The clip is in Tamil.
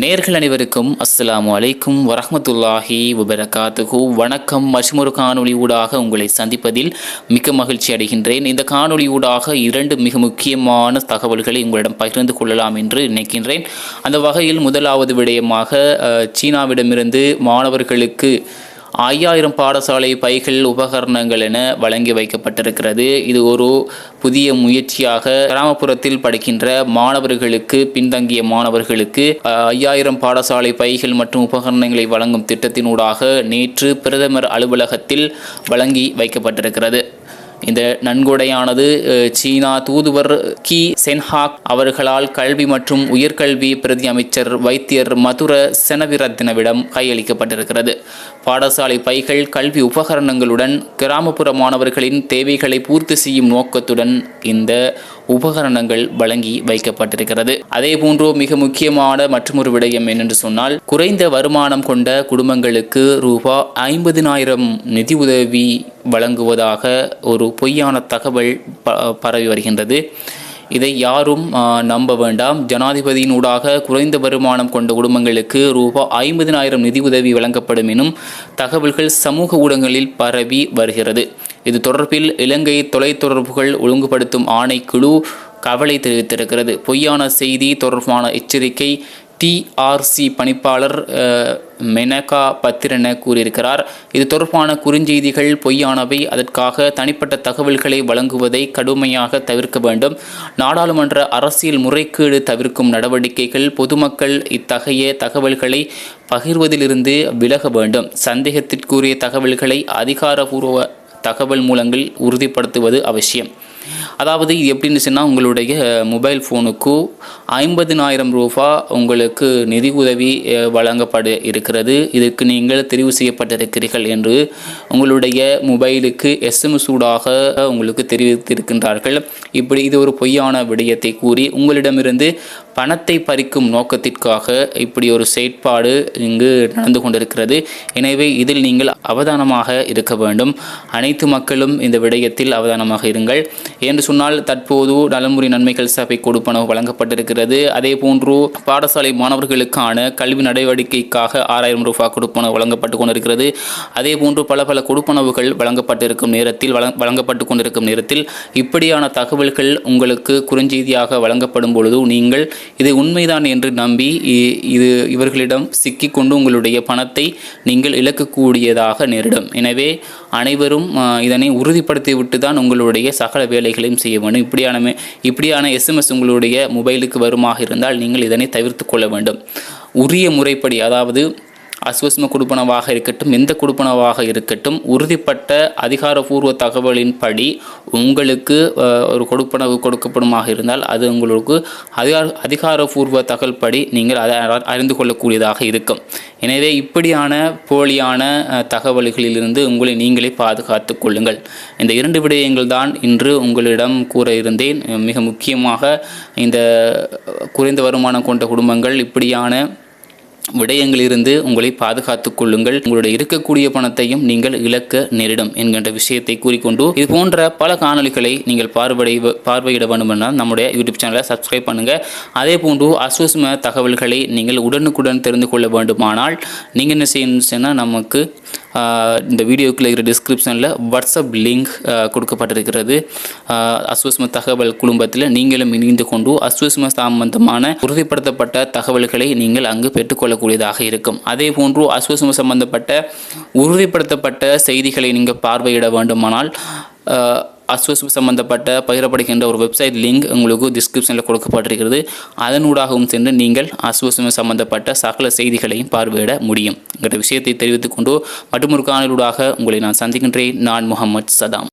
நேர்கள் அனைவருக்கும் அஸ்ஸலாமு அலைக்கும் வரஹமத்துல்லாஹி வபரகாத்துஹு. வணக்கம். மஷ்மொரு காணொளி ஊடாக உங்களை சந்திப்பதில் மிக்க மகிழ்ச்சி அடைகின்றேன். இந்த காணொளி ஊடாக இரண்டு மிக முக்கியமான தகவல்களை உங்களிடம் பகிர்ந்து கொள்ளலாம் என்று நினைக்கின்றேன். அந்த வகையில் முதலாவது விடயமாக சீனாவிடமிருந்து மாணவர்களுக்கு ஐயாயிரம் பாடசாலை பைகள் உபகரணங்கள் என வழங்கி வைக்கப்பட்டிருக்கிறது. இது ஒரு புதிய முயற்சியாக கிராமப்புறத்தில் படிக்கின்ற மாணவர்களுக்கு பின்தங்கிய மாணவர்களுக்கு ஐயாயிரம் பாடசாலை பைகள் மற்றும் உபகரணங்களை வழங்கும் திட்டத்தினூடாக நேற்று பிரதமர் அலுவலகத்தில் வழங்கி வைக்கப்பட்டிருக்கிறது. இந்த நன்கொடையானது சீனா தூதுவர் கி. சென்ஹாக் அவர்களால் கல்வி மற்றும் உயர்கல்வி பிரதி அமைச்சர் வைத்தியர் மதுர செனவிரத்தினவிடம் கையளிக்கப்பட்டிருக்கிறது. பாடசாலை பைகள் கல்வி உபகரணங்களுடன் கிராமப்புற மாணவர்களின் தேவைகளை பூர்த்தி செய்யும் நோக்கத்துடன் இந்த உபகரணங்கள் வழங்கி வைக்கப்பட்டிருக்கிறது. அதே போன்றோ மிக முக்கியமான மற்றொரு விடயம் என்னென்று சொன்னால் குறைந்த வருமானம் கொண்ட குடும்பங்களுக்கு ரூபா ஐம்பதினாயிரம் நிதி உதவி வழங்குவதாக ஒரு பொய்யான தகவல் ப- பரவி வருகின்றது. இதை யாரும் நம்ப வேண்டாம். ஜனாதிபதியினூடாக குறைந்த வருமானம் கொண்ட குடும்பங்களுக்கு ரூபாய் ஐம்பதினாயிரம் நிதி உதவி வழங்கப்படும் எனும் தகவல்கள் சமூக ஊடகங்களில் பரவி வருகிறது. இது தொடர்பில் இலங்கை தொலைத்தொடர்புகள் ஒழுங்குபடுத்தும் ஆணைக்குழு கவலை தெரிவித்திருக்கிறது. பொய்யான செய்தி தொடர்பான எச்சரிக்கை டிஆர்சி பணிப்பாளர் மெனகா மெனகா என கூறியிருக்கிறார். இது தொடர்பான குறுஞ்செய்திகள் பொய்யானவை. அதற்காக தனிப்பட்ட தகவல்களை வழங்குவதை கடுமையாக தவிர்க்க வேண்டும். நாடாளுமன்ற அரசியல் முறைகேடு தவிர்க்கும் நடவடிக்கைகள் பொதுமக்கள் இத்தகைய தகவல்களை பகிர்வதிலிருந்து விலக வேண்டும். சந்தேகத்திற்குரிய தகவல்களை அதிகாரபூர்வ தகவல் மூலங்கள் உறுதிப்படுத்துவது அவசியம். அதாவது இது எப்படின்னு சொன்னால் உங்களுடைய மொபைல் ஃபோனுக்கு ஐம்பதினாயிரம் ரூபா உங்களுக்கு நிதி உதவி வழங்கப்பட இருக்கிறது. இதுக்கு நீங்கள் தெரிவு செய்யப்பட்டிருக்கிறீர்கள் என்று உங்களுடைய மொபைலுக்கு எஸ்எம்எஸ் ஊடாக உங்களுக்கு தெரிவித்திருக்கின்றார்கள். இப்படி இது ஒரு பொய்யான விடயத்தை கூறி உங்களிடமிருந்து பணத்தை பறிக்கும் நோக்கத்திற்காக இப்படி ஒரு செயற்பாடு இங்கு நடந்து கொண்டிருக்கிறது. எனவே இதில் நீங்கள் அவதானமாக இருக்க வேண்டும். அனைத்து மக்களும் இந்த விடயத்தில் அவதானமாக இருங்கள். என்று சொன்னால் தற்போது நலமுறை நன்மைகள் சபை கொடுப்பனவு வழங்கப்பட்டிருக்கிறது. அதே போன்று பாடசாலை மாணவர்களுக்கான கல்வி நடவடிக்கைக்காக ஆறாயிரம் ரூபாய் கொடுப்பனவு வழங்கப்பட்டு கொண்டிருக்கிறது. அதே போன்று பல பல கொடுப்பனவுகள் வழங்கப்பட்டிருக்கும் நேரத்தில் வழங்க- வழங்கப்பட்டு கொண்டிருக்கும் நேரத்தில் இப்படியான தகவல்கள் உங்களுக்கு குறுஞ்செய்தியாக வழங்கப்படும் பொழுது நீங்கள் இது உண்மைதான் என்று நம்பி இ- இது இவர்களிடம் சிக்கிக்கொண்டு உங்களுடைய பணத்தை நீங்கள் இழக்கக்கூடியதாக நேரிடும். எனவே அனைவரும் இதனை உறுதிப்படுத்திவிட்டு தான் உங்களுடைய சகல வேலைகளையும் செய்ய வேண்டும். இப்படியான இப்படியான எஸ்எம்எஸ் உங்களுடைய மொபைலுக்கு வருமாக இருந்தால் நீங்கள் இதனை தவிர்த்து கொள்ள வேண்டும். உரிய முறைப்படி அதாவது அஸ்வஸ்ம கொடுப்பனவாக இருக்கட்டும் எந்த கொடுப்பனவாக இருக்கட்டும் உறுதிப்பட்ட அதிகாரபூர்வ தகவலின்படி உங்களுக்கு ஒரு கொடுப்பனவு கொடுக்கப்படுமாக இருந்தால் அது உங்களுக்கு அதிகார அதிகாரபூர்வ தகவல் படி நீங்கள் அதை அறிந்து கொள்ளக்கூடியதாக இருக்கும். எனவே இப்படியான போலியான தகவல்களிலிருந்து உங்களை நீங்களே பாதுகாத்து கொள்ளுங்கள். இந்த இரண்டு விடயங்கள் தான் இன்று உங்களிடம் கூற இருந்தேன். மிக முக்கியமாக இந்த குறைந்த வருமானம் கொண்ட குடும்பங்கள் இப்படியான விடயங்களிலிருந்து உங்களை பாதுகாத்துக் கொள்ளுங்கள். உங்களுடைய இருக்கக்கூடிய பணத்தையும் நீங்கள் இழக்க நேரிடும் என்கின்ற விஷயத்தை கூறிக்கொண்டு இது போன்ற பல காணொளிகளை நீங்கள் பார்வையிட பார்வையிட வேண்டுமென்றால் நம்முடைய யூடியூப் சேனலை சப்ஸ்கிரைப் பண்ணுங்க. அதே போன்று அசுவஸ்ம தகவல்களை நீங்கள் உடனுக்குடன் தெரிந்து கொள்ள வேண்டுமானால் நீங்கள் என்ன செய்யணும்னு சொன்னால் நமக்கு இந்த வீடியோக்குள்ள இருக்கிற டிஸ்கிரிப்ஷனில் வாட்ஸ்அப் லிங்க் கொடுக்கப்பட்டிருக்கிறது. அஸ்வஸ்ம தகவல் குடும்பத்தில் நீங்களும் இணைந்து கொண்டு அஸ்வஸ்ம சம்பந்தமான உறுதிப்படுத்தப்பட்ட தகவல்களை நீங்கள் அங்கு பெற்றுக்கொள்ளக்கூடியதாக இருக்கும். அதே போன்று அஸ்வஸ்ம சம்பந்தப்பட்ட உறுதிப்படுத்தப்பட்ட செய்திகளை நீங்கள் பார்வையிட வேண்டுமானால் ஆஹ், சம்பந்தப்பட்ட பகிரப்படுகின்ற ஒரு வெப்சைட் லிங்க் உங்களுக்கு டிஸ்கிரிப்ஷனில் கொடுக்கப்பட்டிருக்கிறது. அதனூடாகவும் சென்று நீங்கள் அஸ்வஸ்ம சம்பந்தப்பட்ட சகல செய்திகளையும் பார்வையிட முடியும். என்கிற விஷயத்தை தெரிவித்துக் கொண்டு மற்றொரு காணொலியூடாக உங்களை நான் சந்திக்கின்றேன். நான் முகமது சதாம்.